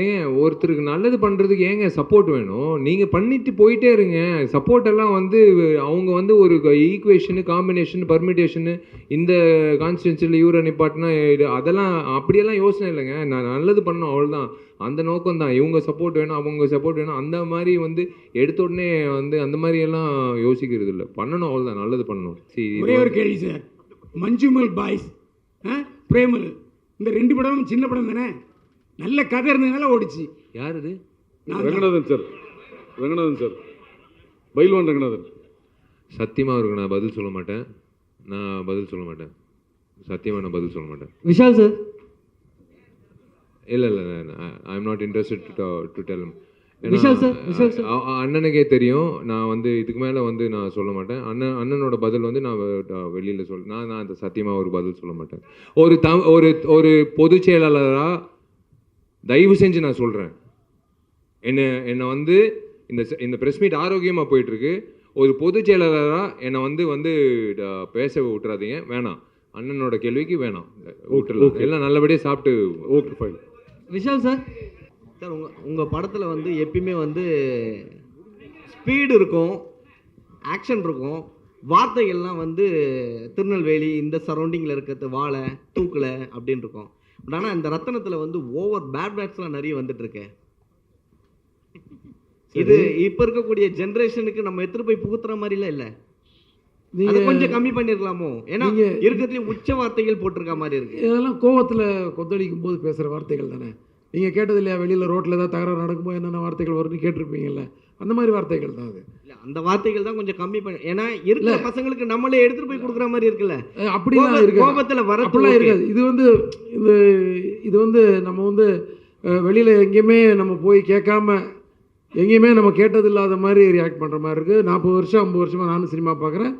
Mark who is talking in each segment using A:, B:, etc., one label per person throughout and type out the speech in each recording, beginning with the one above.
A: ஏங்க ஒருத்தருக்கு நல்லது பண்ணுறதுக்கு ஏங்க சப்போர்ட் வேணும்? நீங்கள் பண்ணிட்டு போயிட்டே இருங்க. சப்போர்ட் எல்லாம் வந்து அவங்க வந்து ஒரு ஈக்குவேஷனு காம்பினேஷன் பர்மிட்டேஷனு இந்த கான்ஸ்டியூன்சியில் இவரை நிப்பாட்டினா இது அதெல்லாம் அப்படியெல்லாம் யோசனை இல்லைங்க. நான் நல்லது பண்ணணும் அவ்வளோதான் அந்த நோக்கம் தான். இவங்க சப்போர்ட் வேணும் அவங்க சப்போர்ட் வேணும் அந்த மாதிரி வந்து எடுத்த உடனே வந்து அந்த மாதிரி எல்லாம் யோசிக்கிறது இல்லை. பண்ணணும் அவ்வளோதான் நல்லது பண்ணணும். சரி
B: ஒரே ஒரு கேள்வி சார் மஞ்சுமல் பாய்ஸ் பிரேமல். இந்த ரெண்டு படமும் சின்ன படம் தானே? நல்ல கதை இருந்ததுனால ஓடிச்சு.
A: யார் இது.
C: ரங்கநாதன் சார். ரங்கநாதன் சார். பைல்வான் ரங்கநாதன்.
A: சத்தியமாக இருக்கு நான் பதில் சொல்ல மாட்டேன். நான் பதில் சொல்ல மாட்டேன். சத்தியமாக நான் பதில் சொல்ல மாட்டேன்.
D: விஷால் சார்.
A: இல்லை இல்லை I am not interested to tell. அண்ணனுக்கே தெரியும். நான் வந்து இதுக்கு மேலே வந்து நான் சொல்ல மாட்டேன். அண்ணன் அண்ணனோட பதில் வந்து நான் வெளியில் சொல் நான் நான் அந்த சத்தியமாக ஒரு பதில் சொல்ல மாட்டேன். ஒரு த ஒரு ஒரு பொதுச் செயலாளராக தயவு செஞ்சு நான் சொல்கிறேன் என்னை என்னை வந்து இந்த இந்த ப்ரெஸ் மீட் ஆரோக்கியமாக போயிட்டுருக்கு. ஒரு பொதுச் செயலாளராக என்னை வந்து வந்து பேச விட்டுறாதீங்க. வேணாம். அண்ணனோட கேள்விக்கு வேணாம். விட்டுடலாம் எல்லாம் நல்லபடியாக சாப்பிட்டு
C: okay fine
D: Vishal sir.
E: Sir உங்கள் உங்கள் படத்தில் வந்து எப்பயுமே வந்து ஸ்பீடு இருக்கும் ஆக்ஷன் இருக்கும். வார்த்தைகள்லாம் வந்து திருநெல்வேலி இந்த சரௌண்டிங்கில் இருக்கிறது வாழை தூக்கலை அப்படின்னு இருக்கும். பட் ஆனால் இந்த ரத்தனத்தில் வந்து ஓவர் பேட் பேட்ஸ்லாம் நிறைய வந்துட்டு இருக்கு. இது இப்போ இருக்கக்கூடிய ஜென்ரேஷனுக்கு நம்ம எடுத்துட்டு போய் புகுத்துற மாதிரிலாம் இல்லை.
B: நீங்க
E: கொஞ்சம் கம்மி பண்ணிருக்கலாமோ ஏன்னா
B: நீங்க-
E: இருக்கிறதுலயும் உச்ச வார்த்தைகள் போட்டிருக்க மாதிரி இருக்கு.
B: இதெல்லாம் கோவத்தில் கொந்தளிக்கும் போது பேசுகிற வார்த்தைகள் தானே? நீங்கள் கேட்டது இல்லையா? வெளியில் ரோட்டில் ஏதாவது தகராறு நடக்கும்போது என்னென்ன வார்த்தைகள் வரும்னு கேட்டிருப்பீங்கல்ல. அந்த மாதிரி வார்த்தைகள் தான் அது.
E: இல்ல, அந்த வார்த்தைகள் தான் கொஞ்சம் கம்மி பண்ணி ஏன்னா இருக்கிற பசங்களுக்கு நம்மளே எடுத்துட்டு போய் கொடுக்குற மாதிரி இருக்குல்ல.
B: அப்படிலாம் இருக்காது.
E: கோபத்துல
B: அப்படிலாம்
E: okay.
B: இருக்காது. இது வந்து இது இது வந்து நம்ம வந்து வெளியில் எங்கேயுமே நம்ம போய் கேட்காம எங்கேயுமே நம்ம கேட்டது இல்லாத மாதிரி ரியாக்ட் பண்ணுற மாதிரி இருக்குது நாற்பது வருஷம் ஐம்பது வருஷமாக நானும் சினிமா பார்க்குறேன்.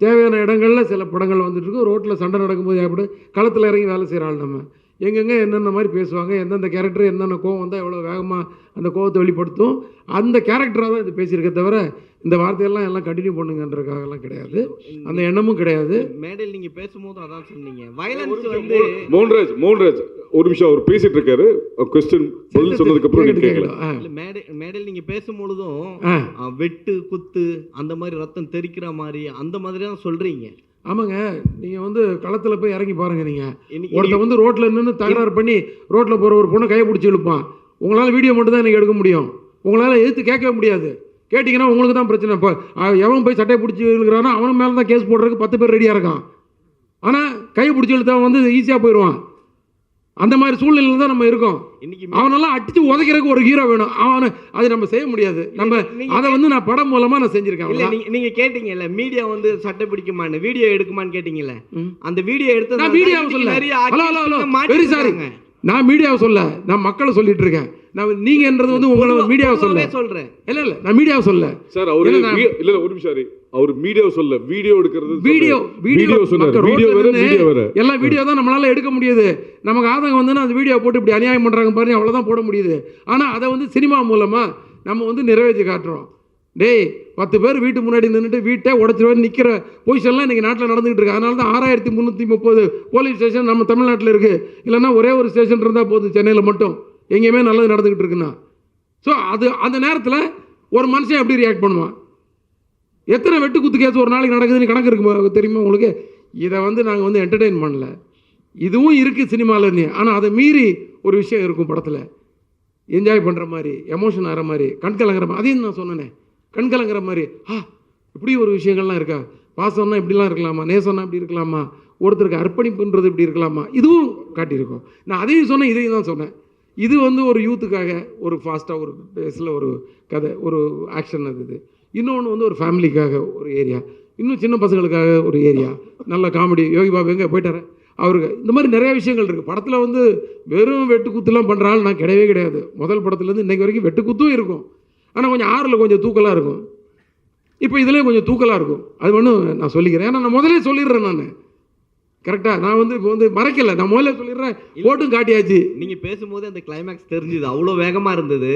B: தேவையான இடங்களில் சில படங்கள் வந்துட்டு இருக்கு. ரோட்டில் சண்டை நடக்கும்போது ஏற்படு களத்தில் இறங்கி வேலை செய்கிற ஆள் நம்ம. எங்கெங்கே என்னென்ன மாதிரி பேசுவாங்க எந்தெந்த கேரக்டர் என்னென்ன கோவம் வந்தால் எவ்வளோ வேகமாக அந்த கோவத்தை வெளிப்படுத்தும் அந்த கேரக்டராக தான் இது பேசியிருக்க தவிர இந்த வார்த்தையெல்லாம் எல்லாம் கண்டினியூ பண்ணுங்கன்றதுக்காகலாம் கிடையாது. அந்த எண்ணமும் கிடையாது.
E: மேடையில் நீங்க பேசும்போது அதான் சொன்னீங்க. வயலன்ஸ் வந்து
C: மோகன்ராஜ் மோகன்ராஜ் ஒரு நிமிஷம் அவர் பேசிட்டு இருக்காரு. கொஸ்டின் பதில் சொன்னதுக்கு அப்புறம் நீங்க கேட்கல.
B: ஆ.
E: இல்ல மேடை மேடையில் நீங்க பேசும்பொழுதும் வெட்டு குத்து அந்த மாதிரி ரத்தம் தெறிக்கிற மாதிரி அந்த மாதிரி தான் சொல்றீங்க.
B: ஆமாங்க நீங்கள் வந்து களத்தில் போய் இறங்கி பாருங்க நீங்கள் ஒருத்தன் வந்து ரோட்டில் நின்று தகராறு பண்ணி ரோட்டில் போகிற ஒரு பொண்ணை கையை பிடிச்சி இழுப்பான். உங்களால் வீடியோ மட்டும் தான் எனக்கு எடுக்க முடியும். உங்களால் எதிர்த்து கேட்கவே முடியாது. கேட்டிங்கன்னா உங்களுக்கு தான் பிரச்சனை. இப்போ எவன் போய் சட்டையை பிடிச்சி இழுக்கிறானோ அவன் மேலே தான் கேஸ் போடுறதுக்கு பத்து பேர் ரெடியாக இருக்கான். ஆனால் கையை பிடிச்சி இழுத்தவன் வந்து ஈஸியாக போயிடுவான். அந்த மாதிரி சூழ்நிலையில் தான் நம்ம இருக்கோம்.
E: இன்னைக்கு
B: அவனெல்லாம் அடிச்சு உதைக்கிறதுக்கு ஒரு ஹீரோ வேணும். அவனை அது நம்ம செய்ய முடியாது. நம்ம அதை வந்து நான் படம் மூலமாக நான் செஞ்சுருக்கேன்
E: இல்ல. நீங்க நீங்க கேட்டீங்கல்ல மீடியா வந்து சட்டை பிடிக்குமான்னு வீடியோ எடுக்குமான்னு கேட்டீங்கல்ல. அந்த வீடியோ எடுத்தது
B: நான் மீடியாவை சொல்ல hello hello hello. Very sorry நான் மீடியாவை சொல்ல நான் மக்களை சொல்லிட்டு இருக்கேன். நான் நீங்கன்றது வந்து உங்களை மீடியாவை சொல்ல
E: சொல்றேன்.
B: இல்ல இல்ல. நான் மீடியாவை சொல்ல
C: சார் அவரு
B: இல்ல,
C: ஒரு நிமிஷம். அவர் வீடியோ சொல்ல வீடியோ எடுக்கிறது
B: வீடியோ வீடியோ
C: சொன்னார் வீடியோ வேற வீடியோ வேற.
B: எல்லா வீடியோ தான் நம்மளால எடுக்க முடியுது. நமக்கு ஆதங்கம் வந்து அந்த வீடியோ போட்டு இப்படி அநியாயம் பண்றாங்க பாருங்க அவ்வளவுதான் போட முடியுது. ஆனா அதை வந்து சினிமா மூலமா நம்ம வந்து நிறைவேற்றி காட்டுறோம். டேய் பத்து பேர் வீட்டு முன்னாடி நின்றுட்டு வீட்டை உடச்சிருவாரு நிற்கிற பொசிஷன்லாம் இன்றைக்கி நாட்டில் நடந்துகிட்டு இருக்கு. அதனால தான் ஆறாயிரத்தி முந்நூற்றி முப்பது போலீஸ் ஸ்டேஷன் நம்ம தமிழ்நாட்டில் இருக்குது இல்லைன்னா ஒரே ஒரு ஸ்டேஷன் இருந்தால் போதும் சென்னையில் மட்டும். எங்கேயுமே நல்லது நடந்துக்கிட்டு இருக்குன்னா. ஸோ அது அந்த நேரத்தில் ஒரு மனுஷன் எப்படி ரியாக்ட் பண்ணுவான்? எத்தனை வெட்டு குத்து கேஸ் ஒரு நாளைக்கு நடக்குதுன்னு கணக்கு இருக்கு தெரியுமா உங்களுக்கு? இதை வந்து நாங்கள் வந்து என்டர்டெயின் பண்ணல. இதுவும் இருக்குது சினிமாவில் ஆனால் அதை மீறி ஒரு விஷயம் இருக்கும் படத்தில். என்ஜாய் பண்ணுற மாதிரி எமோஷன் ஆகிற மாதிரி கண் கலங்குற மாதிரி அதையும் நான் சொன்னேனே. கண் கலங்குற மாதிரி ஆ இப்படி ஒரு விஷயங்கள்லாம் இருக்கா? பாசம்னா இப்படிலாம் இருக்கலாமா? நேசம்னா இப்படி இருக்கலாமா? ஒருத்தருக்கு அர்ப்பணிப்புன்றது இப்படி இருக்கலாமா? இதுவும் காட்டியிருக்கோம். நான் அதையும் சொன்னேன் இதையும் தான் சொன்னேன். இது வந்து ஒரு யூத்துக்காக ஒரு ஃபாஸ்ட்டாக ஒரு பேஸில் ஒரு கதை ஒரு ஆக்ஷன் அது இது. இன்னொன்று வந்து ஒரு ஃபேமிலிக்காக ஒரு ஏரியா. இன்னும் சின்ன பசங்களுக்காக ஒரு ஏரியா. நல்ல காமெடி யோகி பாபு எங்கே? போயிட்டாரு அவருக்கு இந்த மாதிரி நிறைய விஷயங்கள் இருக்குது படத்தில் வந்து வெறும் வெட்டுக்கூத்துலாம் பண்ணுற ஆள் நான் கிடையவே கிடையாது. முதல் படத்துலேருந்து இன்றைக்கு வரைக்கும் வெட்டுக்குத்தும் இருக்கும். ஆனால் கொஞ்சம் ஆறில் கொஞ்சம் தூக்கலாக இருக்கும். இப்போ இதுலேயும் கொஞ்சம் தூக்கலாக இருக்கும். அது ஒன்றும் நான் சொல்லிக்கிறேன். ஏன்னா நான் முதல்ல சொல்லிடுறேன் நான். கரெக்டாக நான் வந்து இப்போ வந்து மறைக்கல. நான் முதல்ல சொல்லிடுறேன். போட்டும் காட்டியாச்சு.
E: நீங்க பேசும்போது அந்த கிளைமேக்ஸ் தெரிஞ்சுது. அவ்வளோ வேகமா இருந்தது.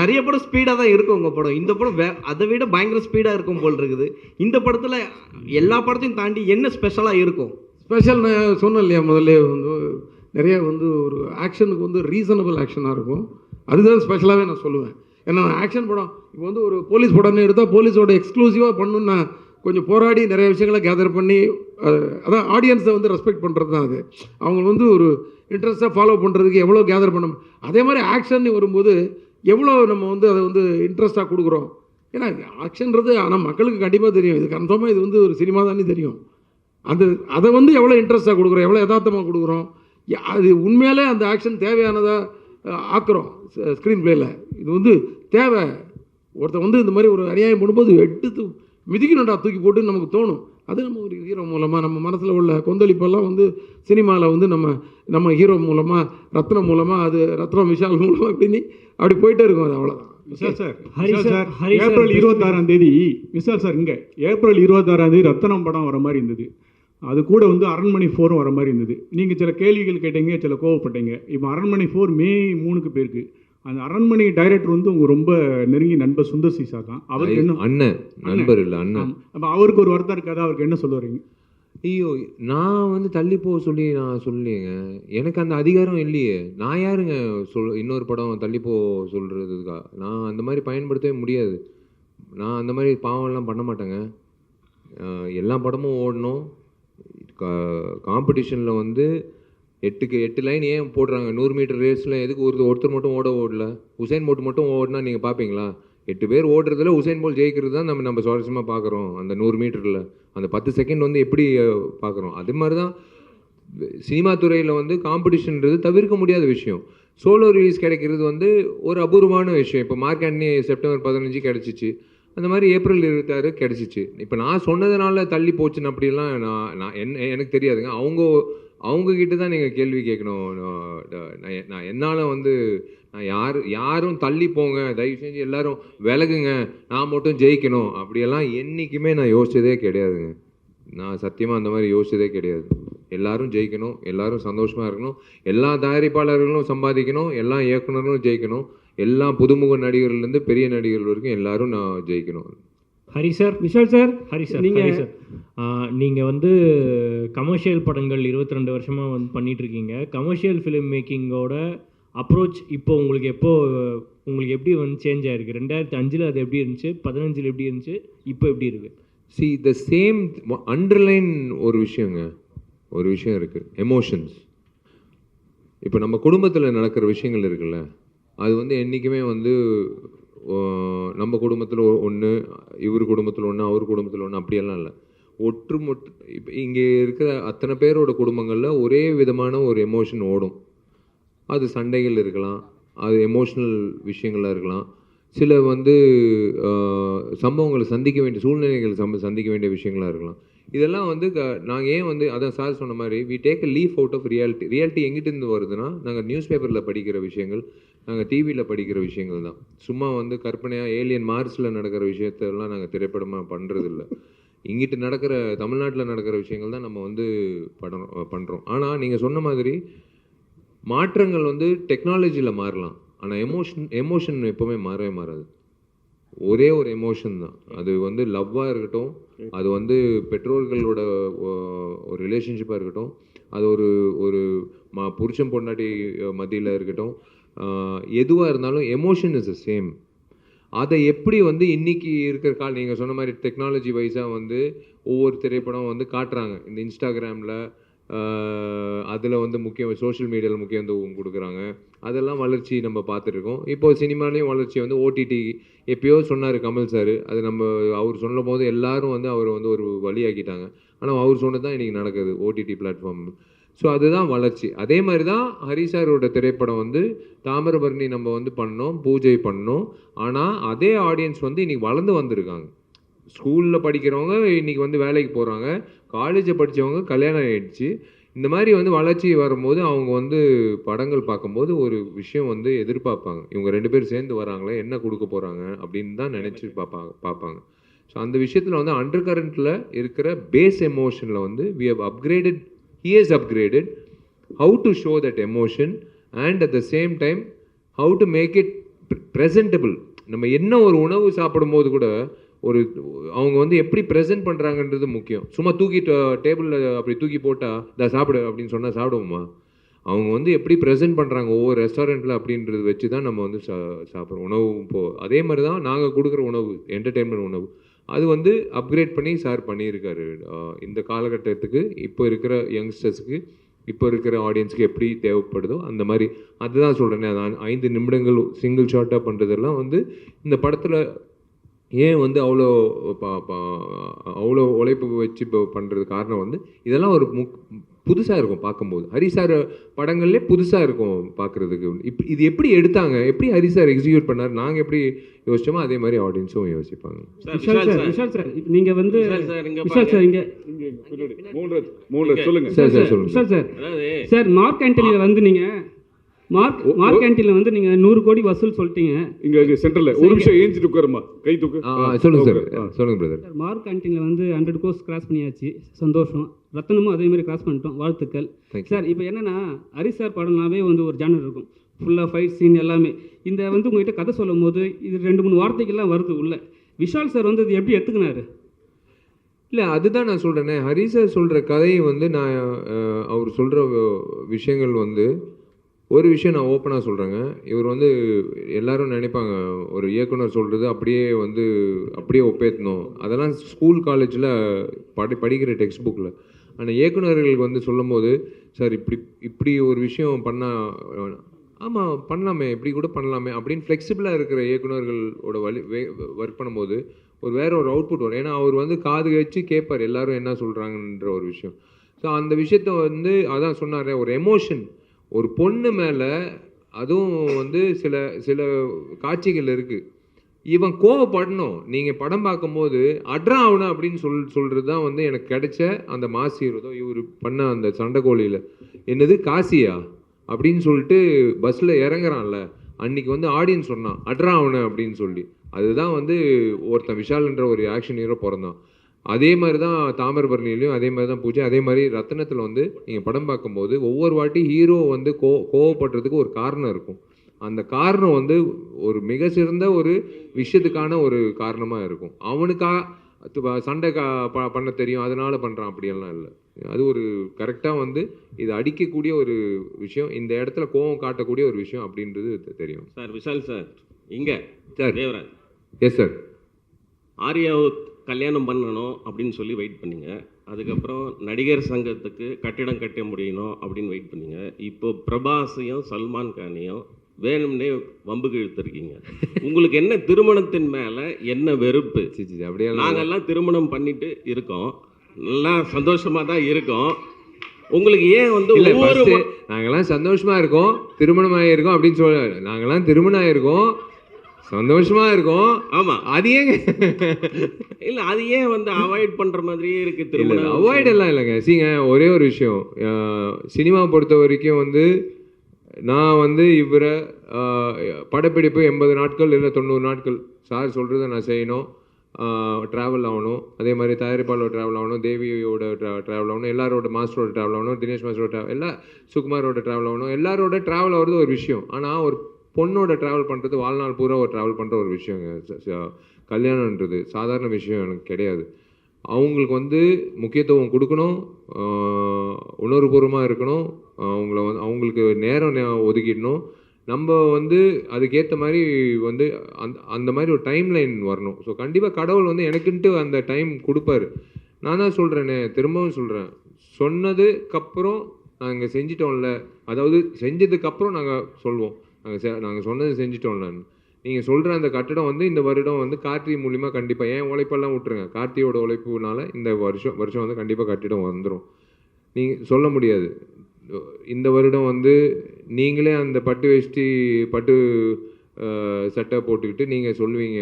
E: நிறைய படம் ஸ்பீடா தான் இருக்கும் உங்க படம். இந்த படம் வே அதை விட பயங்கர ஸ்பீடா இருக்கும் போல் இருக்குது. இந்த படத்துல எல்லா படத்தையும் தாண்டி என்ன ஸ்பெஷலா இருக்கும்?
B: ஸ்பெஷல் நான் சொன்னேன் இல்லையா முதல்ல வந்து நிறைய வந்து ஒரு ஆக்ஷனுக்கு வந்து ரீசனபிள் ஆக்ஷனாக இருக்கும். அதுதான் ஸ்பெஷலாகவே நான் சொல்லுவேன். ஏன்னா நான் ஆக்ஷன் படம் இப்போ வந்து ஒரு போலீஸ் படம்னு எடுத்தால் போலீஸோட எக்ஸ்க்ளூசிவாக பண்ணணும்னு நான் கொஞ்சம் போராடி நிறைய விஷயங்களை கேதர் பண்ணி அதான் ஆடியன்ஸை வந்து ரெஸ்பெக்ட் பண்ணுறது தான் அது. அவங்க வந்து ஒரு இன்ட்ரெஸ்ட்டாக ஃபாலோ பண்ணுறதுக்கு எவ்வளோ கேதர் பண்ண அதே மாதிரி ஆக்ஷன் வரும்போது எவ்வளோ நம்ம வந்து அதை வந்து இன்ட்ரெஸ்ட்டாக கொடுக்குறோம். ஏன்னா ஆக்ஷன்றது ஆனால் மக்களுக்கு கண்டிப்பாக தெரியும். இது கன்ஃபார்மாக இது வந்து ஒரு சினிமா தானே தெரியும். அது அதை வந்து எவ்வளோ இன்ட்ரெஸ்ட்டாக கொடுக்குறோம்? எவ்வளோ யதார்த்தமாக கொடுக்குறோம்? அது உண்மையிலே அந்த ஆக்ஷன் தேவையானதாக ஆக்குறோம் ஸ்க்ரீன் பிளேயில் இது வந்து தேவை. ஒருத்தன் வந்து இந்த மாதிரி ஒரு அநியாயம் பண்ணும்போது எடுத்து மிதிக்கணும்டா தூக்கி போட்டு நமக்கு தோணும். அது நம்ம ஒரு ஹீரோ மூலமாக நம்ம மனசில் உள்ள கொந்தளிப்பெல்லாம் வந்து சினிமாவில் வந்து நம்ம நம்ம ஹீரோ மூலமாக ரத்னம் மூலமாக அது ரத்னம் விஷால் மூலமாக அப்படின்னு அப்படி போயிட்டே இருக்கும் அது அவ்வளோதான்
F: விஷால் சார் ஏப்ரல். இருபத்தாறாம் தேதி விஷால் சார் இங்கே ஏப்ரல் இருபத்தாறாம் தேதி ரத்தனம் படம் வர மாதிரி இருந்தது. அது கூட வந்து அரண்மனை ஃபோரும் வர மாதிரி இருந்தது. நீங்கள் சில கேள்விகள் கேட்டீங்க சில கோவப்பட்டீங்க. இப்போ அரண்மனை ஃபோர் மே மூணுக்கு பேருக்கு அந்த அரண்மனை டைரக்டர் வந்து உங்க ரொம்ப நெருங்கி நண்பர் சுந்தர் சீசா தான். அவருக்கு என்ன?
A: அண்ணன் நண்பர் இல்லை அண்ணன்.
F: அப்போ அவருக்கு ஒரு வருத்தம் இருக்காதா? அவருக்கு என்ன சொல்ல வரீங்க
A: ஐயோ நான் வந்து தள்ளி போக சொல்லி நான் சொல்லலையேங்க. எனக்கு அந்த அதிகாரம் இல்லையே. நான் யாருங்க சொல் இன்னொரு படம் தள்ளி போ சொல்கிறதுக்கா நான் அந்த மாதிரி பயன்படுத்தவே முடியாது. நான் அந்த மாதிரி பாவம்லாம் பண்ண மாட்டேங்க. எல்லா படமும் ஓடணும். காம்படிஷனில் வந்து எட்டுக்கு எட்டு லைன் ஏன் போடுறாங்க? நூறு மீட்டர் ரேஸில் எதுக்கு ஒரு ஒருத்தர் மட்டும் ஓட ஓடல? உசைன் போட்டு மட்டும் ஓடினா நீங்கள் பார்ப்பீங்களா எட்டு பேர் ஓடுறதுல உசைன் போல் ஜெயிக்கிறது தான் நம்ம நம்ம சுவாரஸ்யமாக பார்க்குறோம் அந்த நூறு மீட்டரில் அந்த பத்து செகண்ட் வந்து எப்படி பார்க்குறோம் அது மாதிரி தான் சினிமா துறையில் வந்து காம்படிஷன்ன்றது தவிர்க்க முடியாத விஷயம். சோலோ ரிலீஸ் கிடைக்கிறது வந்து ஒரு அபூர்வமான விஷயம். இப்போ மார்க் ஆண்டனி செப்டம்பர் பதினஞ்சு கிடச்சிச்சு. அந்த மாதிரி ஏப்ரல் இருபத்தாறு கிடச்சிச்சு. இப்போ நான் சொன்னதுனால தள்ளி போச்சுன்னு அப்படிலாம் நான் நான் என்ன எனக்கு தெரியாதுங்க. அவங்க அவங்கக்கிட்ட தான் நீங்கள் கேள்வி கேட்கணும். நான் நான் என்னால் வந்து நான் யார் யாரும் தள்ளி போங்க. தயவு செஞ்சு எல்லாரும் விலகுங்க. நான் மட்டும் ஜெயிக்கணும். அப்படியெல்லாம் என்றைக்குமே நான் யோசிச்சதே கிடையாதுங்க. நான் சத்தியமாக அந்த மாதிரி யோசிச்சதே கிடையாது. எல்லாரும் ஜெயிக்கணும். எல்லாரும் சந்தோஷமாக இருக்கணும். எல்லா தயாரிப்பாளர்களும் சம்பாதிக்கணும். எல்லா இயக்குனரும் ஜெயிக்கணும். எல்லா புதுமுக நடிகர்லேருந்து பெரிய நடிகர்கள் வரைக்கும் எல்லாரும் நான் ஜெயிக்கணும்.
D: Hari sir.
G: Vishal sir.
D: Hari sir
G: நீங்க-
D: ஹரி சார். நீங்கள் வந்து கமர்ஷியல் படங்கள் இருபத்தி ரெண்டு வருஷமாக வந்து பண்ணிட்டு இருக்கீங்க கமர்ஷியல் ஃபிலிம் மேக்கிங்கோட அப்ரோச் இப்போ உங்களுக்கு எப்போ உங்களுக்கு எப்படி வந்து சேஞ்ச் ஆயிருக்கு? ரெண்டாயிரத்தி அஞ்சில் அது எப்படி இருந்துச்சு? பதினஞ்சில் எப்படி இருந்துச்சு? இப்போ எப்படி இருக்கு?
A: சி த சேம் அண்டர்லைன் ஒரு விஷயங்க. ஒரு விஷயம் இருக்குது எமோஷன்ஸ் இப்போ நம்ம குடும்பத்தில் நடக்கிற விஷயங்கள் இருக்குல்ல அது வந்து என்றைக்குமே வந்து நம்ம குடும்பத்தில் ஒன்று இவர் குடும்பத்தில் ஒன்று அவர் குடும்பத்தில் ஒன்று அப்படியெல்லாம் இல்லை. ஒற்றுமொட்டு இப்போ இங்கே இருக்கிற அத்தனை பேரோட குடும்பங்களில் ஒரே விதமான ஒரு எமோஷன் ஓடும். அது சண்டைகள் இருக்கலாம் அது எமோஷ்னல் விஷயங்களாக இருக்கலாம். சில வந்து சம்பவங்களை சந்திக்க வேண்டிய சூழ்நிலைகள் சம்ப சந்திக்க வேண்டிய விஷயங்களாக இருக்கலாம். இதெல்லாம் வந்து க நாங்கள் ஏன் வந்து அதான் சார் சொன்ன மாதிரி we take a leaf out of reality reality எங்கிட்டேருந்து வருதுன்னா நாங்கள் நியூஸ் பேப்பரில் படிக்கிற விஷயங்கள் நாங்கள் டிவியில் படிக்கிற விஷயங்கள் தான். சும்மா வந்து கற்பனையாக ஏலியன் மார்ஸில் நடக்கிற விஷயத்தெல்லாம் நாங்கள் திரைப்படமாக பண்ணுறதில்ல இங்கிட்டு நடக்கிற தமிழ்நாட்டில் நடக்கிற விஷயங்கள் தான் நம்ம வந்து படம் பண்ணுறோம் ஆனால் நீங்கள் சொன்ன மாதிரி மாற்றங்கள் வந்து டெக்னாலஜியில் மாறலாம். ஆனால் எமோஷன் எமோஷன் எப்போவுமே மாறவே மாறாது. ஒரே ஒரு எமோஷன் தான். அது வந்து லவ்வாக இருக்கட்டும் அது வந்து பெற்றோர்களோட ஒரு ரிலேஷன்ஷிப்பாக இருக்கட்டும் அது ஒரு ஒரு மா புருஷன் பொண்டாட்டி மத்தியில் இருக்கட்டும் எதுவாக இருந்தாலும் எமோஷன் இஸ் த சேம் அதை எப்படி வந்து இன்னைக்கு இருக்கிற கால் நீங்கள் சொன்ன மாதிரி டெக்னாலஜி வைஸாக வந்து ஒவ்வொரு திரைப்படம் வந்து காட்டுறாங்க. இந்த இன்ஸ்டாகிராமில் அதில் வந்து முக்கியம் சோஷியல் மீடியாவில் முக்கியத்துவம் கொடுக்குறாங்க. அதெல்லாம் வளர்ச்சி நம்ம பார்த்துருக்கோம் இப்போ சினிமாலேயும் வளர்ச்சி வந்து ஓடிடி எப்பயோ சொன்னார் கமல் சார் அது நம்ம அவர் சொல்லும் போது எல்லாரும் வந்து அவரை வந்து ஒரு வழியாக்கிட்டாங்க. ஆனால் அவர் சொன்னது தான் இன்றைக்கி நடக்குது ஓடிடி பிளாட்ஃபார்ம் ஸோ அதுதான் வளர்ச்சி. அதே மாதிரி தான் ஹரிசாரோட திரைப்படம் வந்து தாமிரபரணி நம்ம வந்து பண்ணோம் பூஜை பண்ணோம். ஆனால் அதே ஆடியன்ஸ் வந்து இன்றைக்கி வளர்ந்து வந்திருக்காங்க. ஸ்கூலில் படிக்கிறவங்க இன்னைக்கு வந்து வேலைக்கு போகிறாங்க காலேஜை படித்தவங்க கல்யாணம் ஆயிடுச்சு. இந்த மாதிரி வந்து வளர்ச்சி வரும்போது அவங்க வந்து படங்கள் பார்க்கும்போது ஒரு விஷயம் வந்து எதிர்பார்ப்பாங்க. இவங்க ரெண்டு பேரும் சேர்ந்து வராங்களே என்ன கொடுக்க போகிறாங்க அப்படின்னு தான் நினச்சி பார்ப்பாங்க பார்ப்பாங்க. ஸோ அந்த விஷயத்தில் வந்து அண்டர் கரண்ட்டில் இருக்கிற பேஸ் எமோஷனில் வந்து we have upgraded he has upgraded how to show that emotion and at the same time how to make it presentable. நம்ம என்ன ஒரு உணவு சாப்பிடும்போது கூட ஒரு அவங்க வந்து எப்படி ப்ரெசென்ட் பண்ணுறாங்கன்றது முக்கியம். சும்மா தூக்கி டேபிளில் அப்படி தூக்கி போட்டால் இதை சாப்பிடு அப்படின்னு சொன்னால் சாப்பிடுவோமா? அவங்க வந்து எப்படி ப்ரெசென்ட் பண்ணுறாங்க ஒவ்வொரு ரெஸ்டாரண்ட்டில் அப்படின்றது வச்சு தான் நம்ம வந்து சா சாப்பிட்றோம். உணவு இப்போது அதே மாதிரி தான் நாங்கள் கொடுக்குற உணவு என்டர்டெயின்மெண்ட் உணவு. அது வந்து அப்கிரேட் பண்ணி சார் பண்ணியிருக்காரு. இந்த காலகட்டத்துக்கு இப்போ இருக்கிற யங்ஸ்டர்ஸுக்கு இப்போ இருக்கிற ஆடியன்ஸ்க்கு எப்படி தேவைப்படுதோ அந்த மாதிரி. அதுதான் சொல்கிறேனே அதான் ஐந்து நிமிடங்கள் சிங்கிள் ஷார்ட்டாக பண்ணுறதெல்லாம் வந்து இந்த படத்தில் ஏன் வந்து அவ்வளோ ப- அவ்வளோ உழைப்பு வச்சு இப்போ பண்ணுறது காரணம் வந்து இதெல்லாம் ஒரு முக் புதுசாக இருக்கும் பார்க்கும்போது. ஹரி சார் படங்கள்லே புதுசாக இருக்கும் பார்க்குறதுக்கு. இப் இது எப்படி எடுத்தாங்க? எப்படி ஹரி சார் எக்ஸிக்யூட் பண்ணார்? நாங்கள் எப்படி யோசிச்சோமோ அதே மாதிரி ஆடியன்ஸும் யோசிப்பாங்க.
G: Sir
H: Vishal sir Vishal sir இப்ப நீங்க வந்து
G: விஷால் சார் இங்க
C: சொல்லுங்க.
A: சார் சார் சொல்லுங்கள்
H: விஷால் சார்
G: அதாவது
H: சார் மார்க் கேன்டீன்ல வந்து நீங்க மார்க் மார்க் கேன்டீன்ல வந்து நீங்க நூறு கோடி வசூல் சொல்லிட்டீங்க.
C: இங்க சென்டர்ல ஒரு நிமிஷம் ஏஞ்சிட்டு உட்காருமா கை தூக்கு.
A: சொல்லுங்க சார். சொல்லுங்க பிரதர்
H: சார் மார்க் கேன்டீன்ல வந்து ஹண்ட்ரட் கோர்ஸ் கிராஸ் பண்ணியாச்சு. சந்தோஷம். ரத்தனமும் அதே மாதிரி கிராஸ் பண்ணிட்டோம். வாழ்த்துக்கள். சார் இப்போ என்னன்னா ஹரி சார் படம்னாவே வந்து ஒரு ஜானர் இருக்கும். ஃபுல்லாக ஃபைட் சீன் எல்லாமே. இந்த வந்து உங்ககிட்ட கதை சொல்லும் போது இது ரெண்டு மூணு வார்த்தைகள்லாம் வருது உள்ள. விஷால் சார் வந்து இது எப்படி எடுத்துக்கினாரு
A: இல்லை அதுதான் நான் சொல்கிறேனே ஹரி சார் சொல்கிற கதையை வந்து நான் அவர் சொல்கிற விஷயங்கள் வந்து ஒரு விஷயம் நான் ஓப்பனாக சொல்கிறேங்க இவர் வந்து எல்லாரும் நினைப்பாங்க ஒரு இயக்குனர் சொல்கிறது அப்படியே வந்து அப்படியே ஒப்பேற்றணும் அதெல்லாம் ஸ்கூல் காலேஜில் படி படிக்கிற டெக்ஸ்ட் புக்கில் ஆனால் இயக்குனர்களுக்கு வந்து சொல்லும்போது சார் இப்படி இப்படி ஒரு விஷயம் பண்ணால் ஆமாம் பண்ணலாமே இப்படி கூட பண்ணலாமே அப்படின்னு ஃப்ளெக்சிபிளாக இருக்கிற இயக்குனர்களோட வழி ஒர்க் பண்ணும்போது ஒரு வேற ஒரு அவுட்புட் வரும். ஏன்னா அவர் வந்து காது வச்சு கேட்பார் எல்லாரும் என்ன சொல்கிறாங்கன்ற ஒரு விஷயம். ஸோ அந்த விஷயத்த வந்து அதான் சொன்னார் ஒரு எமோஷன் ஒரு பொண்ணு மேலே அதுவும் வந்து சில சில காட்சிகள் இருக்குது இவன் கோவப்படணும். நீங்கள் படம் பார்க்கும்போது அட்ரா ஆகணும் அப்படின்னு சொல் சொல்கிறது தான் வந்து எனக்கு கிடைச்ச அந்த மாசீரதோ இவர் பண்ண அந்த சண்டைக்கோழியில் என்னது காசியா? அப்படின்னு சொல்லிட்டு பஸ்ஸில் இறங்குறான்ல. அன்னைக்கு வந்து ஆடியன்ஸ் சொன்னான் அட்ரா அவனு அப்படின்னு சொல்லி. அதுதான் வந்து ஒருத்தன் விஷால்ன்ற ஒரு ஆக்ஷன் ஹீரோ பிறந்தான். அதே மாதிரி தான் தாமிரபரணிலையும் அதே மாதிரி தான் பூஜை. அதே மாதிரி ரத்தனத்தில் வந்து நீங்கள் படம் பார்க்கும்போது ஒவ்வொரு வாட்டி ஹீரோ வந்து கோ கோவப்படுறதுக்கு ஒரு காரணம் இருக்கும். அந்த காரணம் வந்து ஒரு மிக சிறந்த ஒரு விஷயத்துக்கான ஒரு காரணமாக இருக்கும். அவனுக்கா அது வ- சண்டை கா ப பண்ண தெரியும். அதனால பண்ணுறான் அப்படியெல்லாம் இல்லை. அது ஒரு கரெக்டாக வந்து இது அடிக்கக்கூடிய ஒரு விஷயம். இந்த இடத்துல கோவம் காட்டக்கூடிய ஒரு விஷயம் அப்படின்றது தெரியும்.
G: Sir Vishal sir. இங்க.
A: சார்.
G: தேவராஜ்.
A: எஸ் சார்
G: ஆர்யாவை கல்யாணம் பண்ணணும் அப்படின்னு சொல்லி வெயிட் பண்ணீங்க. அதுக்கப்புறம் நடிகர் சங்கத்துக்கு கட்டிடம் கட்ட முடியணும் அப்படின்னு வெயிட் பண்ணீங்க. இப்போ பிரபாஸையும் சல்மான் கானையும் வேணும்னே வம்புக்கு இழுத்துருக்கீங்க உங்களுக்கு என்ன திருமணத்தின் மேல என்ன வெறுப்பு?
A: இல்லை.
G: நாங்கெல்லாம் திருமணம் பண்ணிட்டு இருக்கோம். நல்லா சந்தோஷமா தான் இருக்கோம். உங்களுக்கு ஏன் வந்து ஒவ்வொரு
A: ஃபர்ஸ்ட்
G: ம-
A: நாங்கெல்லாம் சந்தோஷமா இருக்கோம் திருமணம் ஆகியிருக்கோம் அப்படின்னு சொல்ல நாங்கெல்லாம் திருமணம் ஆயிருக்கோம். சந்தோஷமா இருக்கோம்
G: ஆமா
A: அது ஏங்க
G: இல்ல அது ஏன் வந்து அவாய்ட் பண்ற மாதிரியே இருக்கு திருமணம்?
A: அவாய்ட் எல்லாம் இல்லைங்க. சீங்க ஒரே ஒரு விஷயம். சினிமா பொறுத்த வரைக்கும் வந்து நான் வந்து இவரை படப்பிடிப்பு எண்பது நாட்கள் இல்லை தொண்ணூறு நாட்கள். சார் சொல்கிறத நான் செய்யணும். ட்ராவல் ஆகணும். அதே மாதிரி தயாரிப்பாளோட ட்ராவல் ஆகணும் தேவியோட ட்ராவல் ஆகணும் எல்லாரோட மாஸ்டரோட ட்ராவல் ஆகணும் தினேஷ் மாஸ்டரோட ட்ராவல் எல்லா சுகுமாரோட ட்ராவல் ஆகணும் எல்லாரோட ட்ராவல் ஆகிறது ஒரு விஷயம். ஆனால் ஒரு பொண்ணோட ட்ராவல் பண்ணுறது வாழ்நாள் பூரா ஒரு ட்ராவல் பண்ணுற ஒரு விஷயங்க. கல்யாணன்றது சாதாரண விஷயம் எனக்கு கிடையாது. அவங்களுக்கு வந்து முக்கியத்துவம் கொடுக்கணும் உணர்வுபூர்வமாக இருக்கணும் அவங்கள வந்து அவங்களுக்கு நேரம் ஒதுக்கிடணும். நம்ம வந்து அதுக்கேற்ற மாதிரி வந்து அந்த அந்த மாதிரி ஒரு டைம் லைன் வரணும். ஸோ கண்டிப்பாக கடவுள் வந்து எனக்குன்ட்டு அந்த டைம் கொடுப்பாரு. நான் தான் சொல்கிறேனே திரும்பவும் சொல்கிறேன் சொன்னதுக்கப்புறம் நாங்கள் செஞ்சிட்டோம்ல. அதாவது செஞ்சதுக்கப்புறம் நாங்கள் சொல்வோம். நாங்கள் நாங்கள் சொன்னது செஞ்சிட்டோம்லன்னு நீங்கள் சொல்கிற அந்த கட்டடம் வந்து இந்த வருடம் வந்து கார்த்தி மூலிமா கண்டிப்பாக ஏன் உழைப்பெல்லாம் விட்டுருங்க? கார்த்தியோட உழைப்புனால இந்த வருஷம் வருஷம் வந்து கண்டிப்பாக கட்டிடம் வந்துடும் நீங்கள் சொல்ல முடியாது. இந்த வருடம் வந்து நீங்களே அந்த பட்டு வேஷ்டி பட்டு சட்டை போட்டுக்கிட்டு நீங்கள் சொல்லுவீங்க.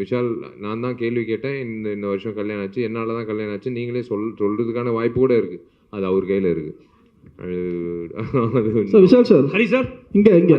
A: விஷால் நான் தான் கேள்வி கேட்டேன். இந்த இந்த வருஷம் கல்யாணம் ஆச்சு என்னால் தான் கல்யாணம் ஆச்சு. நீங்களே சொல் சொல்கிறதுக்கான வாய்ப்பு கூட இருக்குது அது அவர் கையில் இருக்குது
I: விஷால் சார்
D: ஹரி சார்
I: இங்கே இங்கே.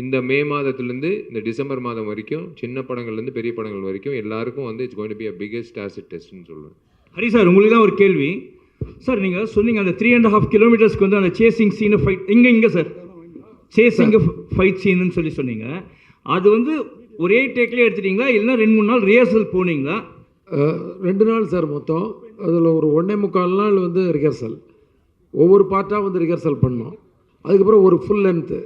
A: இந்த மே மாதத்துலேருந்து இந்த டிசம்பர் மாதம் வரைக்கும் சின்ன படங்கள்லேருந்து பெரிய படங்கள் வரைக்கும் எல்லாருக்கும் வந்து it's going to be a biggest acid டெஸ்ட்னு சொல்லுவேன்
J: ஹரி சார் உங்களுக்கு தான் ஒரு கேள்வி. சார் நீங்கள் சொன்னீங்க அந்த த்ரீ அண்ட் ஹாஃப் கிலோமீட்டர்ஸ்க்கு வந்து அந்த சேசிங் சீனு ஃபைட் இங்கே இங்கே சார். சேசிங் ஃபைட் சீனுன்னு சொல்லி சொன்னீங்க. அது வந்து ஒரே டேக்லேயே எடுத்துட்டீங்களா? இல்லைன்னா ரெண்டு மூணு நாள் ரிஹர்சல் போனீங்களா?
B: ரெண்டு நாள் சார் மொத்தம். அதில் ஒரு ஒன்றே முக்கால் நாள் வந்து ரிஹர்சல் ஒவ்வொரு பார்ட்டாக வந்து ரிஹர்சல் பண்ணோம். அதுக்கப்புறம் ஒரு ஃபுல் லென்த்து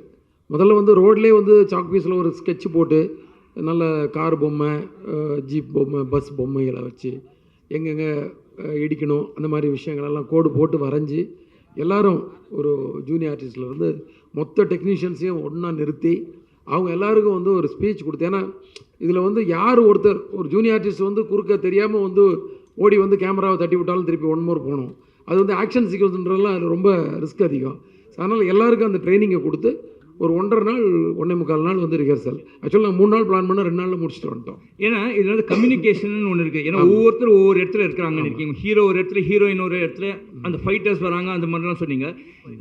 B: முதல்ல வந்து ரோட்லேயே வந்து சாக் பீஸில் ஒரு ஸ்கெட்ச் போட்டு நல்ல கார் பொம்மை ஜீப் பொம்மை பஸ் பொம்மைகளை வச்சு எங்கெங்கே இடிக்கணும் அந்த மாதிரி விஷயங்களெல்லாம் கோடு போட்டு வரைஞ்சி எல்லோரும் ஒரு ஜூனியர் ஆர்டிஸ்ட்லேருந்து மொத்த டெக்னீஷியன்ஸையும் ஒன்றா நிறுத்தி அவங்க எல்லாருக்கும் வந்து ஒரு ஸ்பீச் கொடுத்து ஏன்னா இதில் வந்து யார் ஒருத்தர் ஒரு ஜூனியர் ஆர்டிஸ்ட் வந்து குறுக்க தெரியாமல் வந்து ஓடி வந்து கேமராவை தட்டி விட்டாலும் திருப்பி ஒன் மோர் போகணும். அது வந்து ஆக்ஷன் சீக்வன்ஸ்ன்றதுலாம் அது ரொம்ப ரிஸ்க் அதிகம். அதனால் எல்லாருக்கும் அந்த ட்ரைனிங்கை கொடுத்து ஒரு ஒன்றரை நாள் ஒன்றே முக்கால் நாள் வந்து ரிஹர்சல் ஆக்சுவலாக நாங்கள் மூணு நாள் பிளான் பண்ண ரெண்டு நாளில் முடிச்சுட்டு வந்துட்டோம்.
J: ஏன்னா இதில் வந்து கம்யூனிகேஷன் ஒன்று இருக்குது ஏன்னா ஒவ்வொருத்தரும் ஒவ்வொரு இடத்துல இருக்கிறாங்கன்னு இருக்கீங்க. ஹீரோ ஒரு இடத்துல ஹீரோயின் ஒரு இடத்துல அந்த ஃபைட்டர்ஸ் வராங்க அந்த மாதிரிலாம் சொன்னீங்க.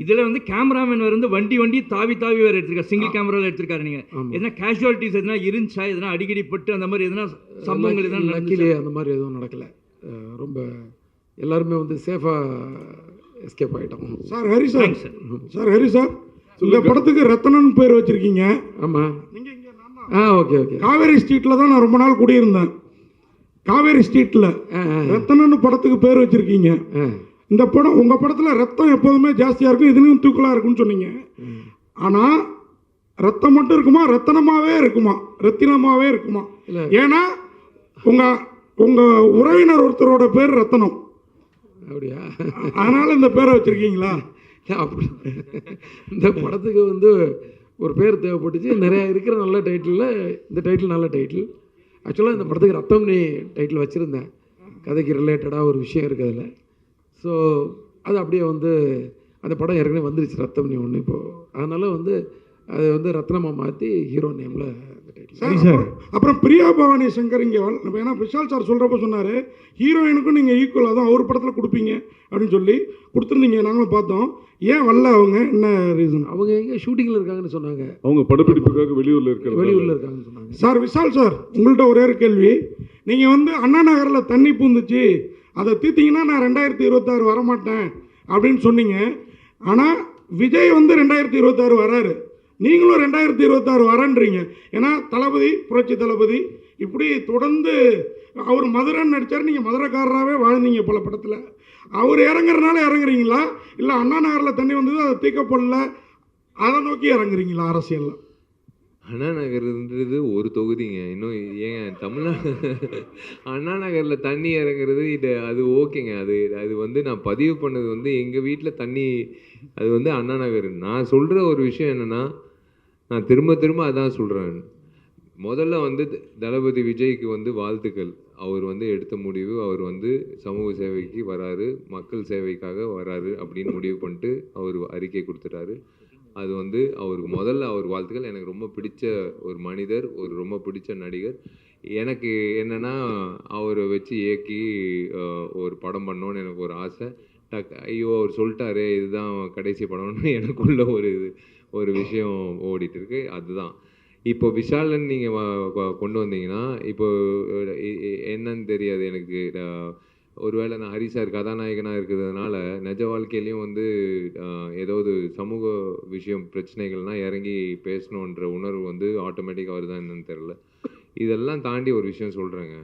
J: இதில் வந்து கேமராமேன் வந்து வண்டி வண்டி தாவி தாவி வேறு எடுத்திருக்காரு. சிங்கிள் கேமராவில் எடுத்திருக்காரு நீங்கள் எதனா கேஷுவாலிட்டிஸ் எதனா இருந்துச்சா? எதனா அடிக்கடி பட்டு அந்த மாதிரி எதனா சம்பவங்கள் எதனா?
B: லக்கிலே அந்த மாதிரி எதுவும் நடக்கலை. ரொம்ப எல்லாருமே வந்து சேஃபாக எஸ்கேப் ஆகிட்டோம்
K: sir Hari sir. Sir Hari sir இந்த படத்துக்கு ரத்தனன் பேர் வச்சிருக்கீங்க.
B: ஆமாம் ஆ ஓகே ஓகே.
K: காவேரி ஸ்ட்ரீட்ல தான் நான் ரொம்ப நாள் குடியிருந்தேன். காவேரி ஸ்ட்ரீட்ல
B: ஆ ஆ.
K: ரத்தனன் படத்துக்கு பேர் வச்சிருக்கீங்க. இந்த படம் உங்க படத்துல ரத்தம் எப்போதுமே ஜாஸ்தியா இருக்கும் இதுலயும் தூக்கலா இருக்கும்னு சொன்னீங்க. ஆனா ரத்தம் மட்டும் இருக்குமா? ரத்தனமாவே இருக்குமா? ரத்தினமாவே இருக்குமா. ஏன்னா உங்க உங்க உறவினர் ஒருத்தரோட பேர் ரத்தனம்.
B: அப்படியா?
K: அதனால இந்த பேரை வச்சிருக்கீங்களா?
B: அப்படி இந்த படத்துக்கு வந்து ஒரு பேர் தேவைப்பட்டுச்சு. நிறையா இருக்கிற நல்ல டைட்டிலில் இந்த டைட்டில் நல்ல டைட்டில் ஆக்சுவலாக இந்த படத்துக்கு ரத்தம்னி டைட்டில் வச்சுருந்தேன். கதைக்கு ரிலேட்டடாக ஒரு விஷயம் இருக்குது அதில். ஸோ அது அப்படியே வந்து அந்த படம் ஏற்கனவே வந்துருச்சு ரத்தம்னி ஒன்று இப்போது அதனால் வந்து அது வந்து ரத்னமா மாற்றி ஹீரோ நேமில்
K: சார் அப்புறம் அப்புறம் பிரியா பவானி சங்கர் இங்கே ஏன்னா விஷால் சார் சொல்கிறப்ப சொன்னார் ஹீரோயினுக்கும் நீங்கள் ஈக்குவலாக தான் அவர் படத்தில் கொடுப்பீங்க அப்படின்னு சொல்லி கொடுத்துருந்தீங்க நாங்களும் பார்த்தோம். ஏன் வரல அவங்க? என்ன ரீசன்
B: அவங்க எங்கே ஷூட்டிங்கில் இருக்காங்கன்னு சொன்னாங்க.
C: அவங்க படப்பிடிப்புக்காக வெளியூர்ல இருக்கிறது
B: வெளியூரில் இருக்காங்கன்னு சொன்னாங்க.
K: சார் விஷால் சார் உங்கள்கிட்ட ஒரே ஒரு கேள்வி. நீங்கள் வந்து அண்ணா நகரில் தண்ணி பூந்துச்சு அதை தீர்த்தீங்கன்னா நான் ரெண்டாயிரத்தி இருபத்தாறு வரமாட்டேன் அப்படின்னு சொன்னீங்க. ஆனால் விஜய் வந்து ரெண்டாயிரத்தி இருபத்தாறு வராரு. நீங்களும் ரெண்டாயிரத்தி இருபத்தாறு வரன்றீங்க. ஏன்னா தளபதி புரட்சி தளபதி இப்படி தொடர்ந்து அவர் மதுரைன்னு நடித்தார் நீங்கள் மதுரைக்காரராகவே வாழ்ந்தீங்க பல படத்தில். அவர் இறங்குறனால இறங்குறீங்களா? இல்லை அண்ணா நகரில் தண்ணி வந்தது அதை தீக்கப்படல அதை நோக்கி இறங்குறீங்களா அரசியலில்?
A: அண்ணா நகர்ன்றது ஒரு தொகுதிங்க. இன்னும் ஏங்க தமிழ்நாடு அண்ணா நகரில் தண்ணி இறங்குறது இது அது ஓகேங்க. அது அது வந்து நான் பதிவு பண்ணது வந்து எங்கள் வீட்டில் தண்ணி அது வந்து அண்ணா நகர். நான் சொல்கிற ஒரு விஷயம் என்னென்னா நான் திரும்ப திரும்ப அதான் சொல்கிறேன் முதல்ல வந்து த- தளபதி விஜய்க்கு வந்து வாழ்த்துக்கள். அவர் வந்து எடுத்த முடிவு அவர் வந்து சமூக சேவைக்கு வராரு மக்கள் சேவைக்காக வராரு அப்படின்னு முடிவு பண்ணிட்டு அவர் அறிக்கை கொடுத்துட்டாரு. அது வந்து அவருக்கு முதல்ல அவர் வாழ்த்துக்கள். எனக்கு ரொம்ப பிடிச்ச ஒரு மனிதர் ஒரு ரொம்ப பிடிச்ச நடிகர். எனக்கு என்னென்னா அவரை வச்சு இயக்கி ஒரு படம் பண்ணோன்னு எனக்கு ஒரு ஆசை. டக் ஐயோ அவர் சொல்லிட்டாரு இதுதான் கடைசி படம்னு எனக்குள்ள ஒரு இது. ஒரு விஷயம் ஓடிட்டு இருக்கு அதுதான். இப்போ விஷாலன் நீங்கள் கொண்டு வந்தீங்கன்னா இப்போ என்னன்னு தெரியாது எனக்கு. ஒருவேளை நான் ஹரி சார் கதாநாயகனாக இருக்கிறதுனால நிஜ வாழ்க்கையிலையும் வந்து ஏதாவது சமூக விஷயம் பிரச்சனைகள்னால் இறங்கி பேசணுன்ற உணர்வு வந்து ஆட்டோமேட்டிக்காக வருதான் என்னன்னு தெரில இதெல்லாம் தாண்டி ஒரு விஷயம் சொல்கிறேங்க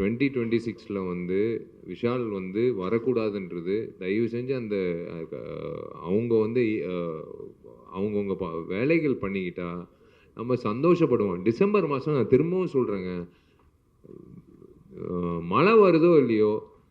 A: டுவெண்ட்டி டுவெண்ட்டி சிக்ஸில் வந்து விஷால் வந்து வரக்கூடாதுன்றது தயவு செஞ்சு அந்த அவங்க வந்து அவங்கவுங்க ப வேலைகள் பண்ணிக்கிட்டா நம்ம சந்தோஷப்படுவோம். டிசம்பர் மாதம் நான் திரும்பவும் சொல்கிறேங்க மழை வருதோ இல்லையோ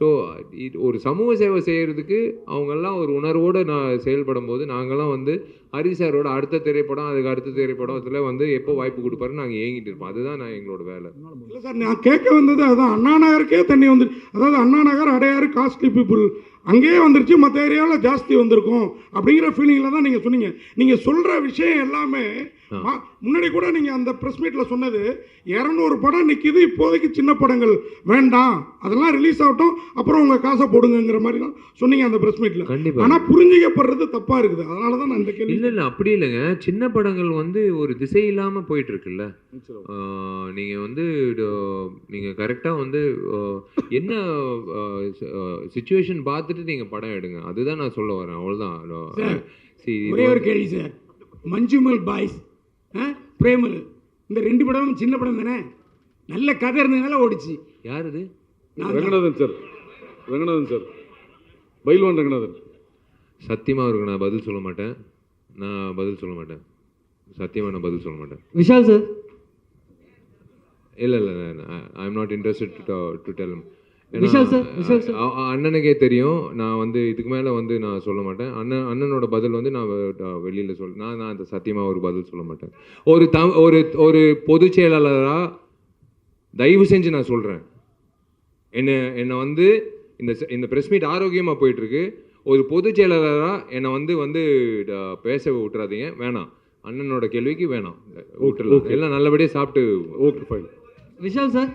A: ஸோ ஒரு சமூக சேவை செய்கிறதுக்கு அவங்கெல்லாம் ஒரு உணர்வோடு நான் செயல்படும் போது நாங்கள்லாம் வந்து ஹரி சாரோட அடுத்த திரைப்படம் அதுக்கு அடுத்த திரைப்படத்தில் வந்து எப்போ வாய்ப்பு கொடுப்பாரு நாங்கள் ஏங்கிட்டு இருப்போம் அதுதான் நான் எங்களோட வேலை.
K: இல்லை சார் நான் கேட்க வந்தது அதான். அண்ணா நகருக்கே தண்ணி வந்து அதாவது அண்ணா நகர் அடையாறு காஸ்ட்லி பீப்புள் அங்கேயே வந்துருச்சு. மற்ற ஏரியாவில் ஜாஸ்தி வந்திருக்கும் அப்படிங்கிற ஃபீலிங்கில் தான் நீங்கள் சொன்னீங்க. நீங்கள் சொல்கிற விஷயம் எல்லாமே முன்னாடி கூட நீங்கள் அந்த ப்ரெஸ் மீட்டில் சொன்னது இரநூறு படம் நிற்கிது இப்போதைக்கு சின்ன படங்கள். வேண்டாம் அதெல்லாம் ரிலீஸ் ஆகட்டும் அப்புறம் உங்கள் காசை போடுங்கங்கிற மாதிரி தான் சொன்னீங்க அந்த ப்ரெஸ் மீட்டில்
A: கண்டிப்பாக
K: ஆனால் புரிஞ்சிக்கப்படுறது தப்பாக இருக்குது. அதனால தான் நான் இந்த கேள்வி
A: இல்லை இல்லை அப்படி இல்லைங்க. சின்ன படங்கள் வந்து ஒரு திசை இல்லாமல் போயிட்டு இருக்குல்ல நீங்கள் வந்து நீங்கள் கரெக்டாக வந்து என்ன சுச்சுவேஷன் பார்த்துட்டு நீங்கள் படம் எடுங்க. அதுதான் நான் சொல்ல வரேன். அவ்வளோதான்
L: சார், ஒரே ஒரு கேள்வி சார். மஞ்சுமல் பாய்ஸ் பிரேமல் இந்த ரெண்டு படமும் சின்ன படம் தானே? நல்ல கதை இருந்ததுனால ஓடிச்சு.
A: யார் இது.
C: ரங்கநாதன் சார். ரங்கநாதன் சார். பைல்வான் ரங்கநாதன்.
A: சத்தியமாக அவருக்கு நான் பதில் சொல்ல மாட்டேன். நான் பதில் சொல்ல மாட்டேன். சத்தியமாக நான் பதில் சொல்ல மாட்டேன்.
E: விஷால் சார்.
A: இல்லை இல்லை I am not interested to to tell
E: Vishal Vishal.
A: அண்ணனுக்கே தெரியும். நான் வந்து இதுக்கு மேலே வந்து நான் சொல்ல மாட்டேன். அண்ணன் அண்ணனோட பதில் வந்து நான் வெளியில் சொல் நான் நான் அந்த சத்தியமாக ஒரு பதில் சொல்ல மாட்டேன். ஒரு த ஒரு ஒரு பொதுச் செயலாளராக தயவு செஞ்சு நான் சொல்கிறேன் என்னை என்னை வந்து இந்த இந்த ப்ரெஸ் மீட் ஆரோக்கியமாக போயிட்டுருக்கு. ஒரு பொதுச் செயலாளராக என்னை வந்து வந்து பேச விட்டுறாதீங்க. வேணாம். அண்ணனோட கேள்விக்கு வேணாம். விட்டுடலாம் எல்லாம் நல்லபடியாக சாப்பிட்டு
C: ஓகே ஃபைன்.
E: விஷால் சார்.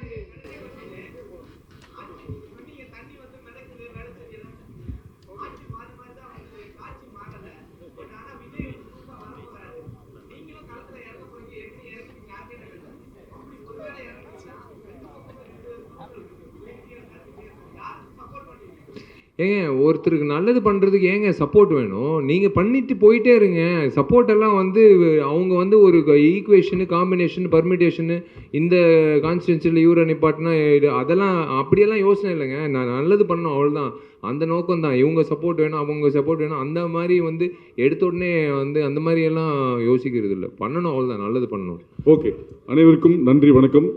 A: ஏங்க ஒருத்தருக்கு நல்லது பண்ணுறதுக்கு ஏங்க சப்போர்ட் வேணும்? நீங்கள் பண்ணிட்டு போயிட்டே இருங்க. சப்போர்ட் எல்லாம் வந்து அவங்க வந்து ஒரு ஈக்குவேஷனு காம்பினேஷன் பர்மிட்டேஷனு இந்த கான்ஸ்டியூன்சியில் யூரோ நிப்பாட்டினா இது அதெல்லாம் அப்படியெல்லாம் யோசனை இல்லைங்க. நான் நல்லது பண்ணணும் அவ்வளோதான் அந்த நோக்கம் தான். இவங்க சப்போர்ட் வேணும் அவங்க சப்போர்ட் வேணும் அந்த மாதிரி வந்து எடுத்த உடனே வந்து அந்த மாதிரி எல்லாம் யோசிக்கிறது இல்லை பண்ணணும் அவ்வளோதான் நல்லது பண்ணணும்.
C: ஓகே அனைவருக்கும் நன்றி வணக்கம்.